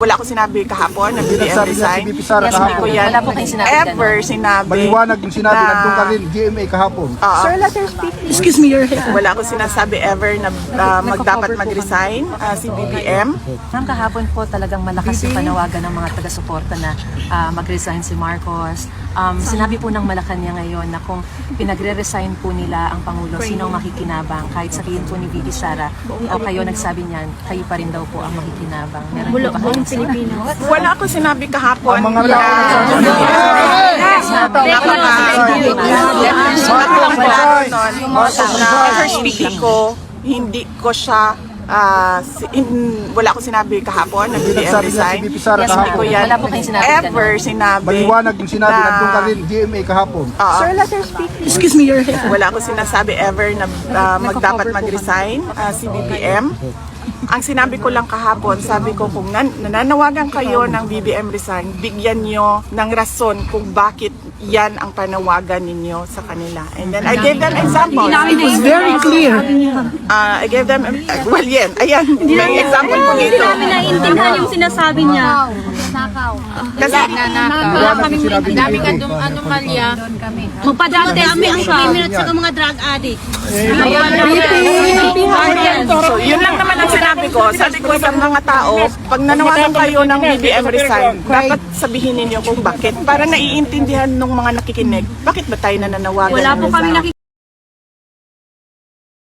Wala ko sinabi kahapon na BBM nagsabi niya si resign. VP Sara Hindi kahapon. ko yan Wala po kayong sinabi ever sinabi. Maliwanag yung sinabi, na- nandun ka rin, GMA kahapon. Oo. Excuse me, your wala ko sinasabi ever na ah, magdapat mag-resign ah, si BBM. Ma'am, kahapon po talagang malakas yung panawagan ng mga taga-suporta na ah, mag-resign si Marcos. Um, sinabi po ng Malacanang ngayon na kung pinagre-resign po nila ang Pangulo, sino ang makikinabang? Kahit sabihin po ni Vicky Sara o kayo nagsabi niyan, kayo pa rin daw po ang makikinabang. Meron po ba kayong sinabi? Wala ko sinabi kahapon. Ang mga tao. Na first speaking. Ko, hindi ko siya si- hin- wala ko sinabi kahapon na Hindi BBM nagsabi niya si resign. VP Sara Yes, Hindi kahapon. ko yan Wala po kayong sinabi ever sinabi. Maliwanag yung sinabi, na- nandun ka rin, GMA kahapon. Oo. Excuse me, your Wala ko sinasabi ever na ah, magdapat mag-resign ah, si BBM. Ang sinabi ko lang kahapon, sabi ko kung nan- nananawagan kayo ng BBM resign, bigyan nyo ng rason kung bakit yan ang panawagan ninyo sa kanila. And then I gave them example. It was very clear. Ah, I gave them, well yan, ayan, may example ko dito. namin naiintindihan yung sinasabi niya. Kasi, Maliwanag yung sinabi ni VP. anomalya. Magpa-drug test siya. minutes sa mga drug addict. so yun lang naman ang sinabi ko. Sabi ko sa mga tao, pag nanawagan kayo ng BBM resign, dapat sabihin ninyo kung bakit. Para naiintindihan ng mga nakikinig, bakit ba tayo nananawagan Wala ng po kami resign? nakikita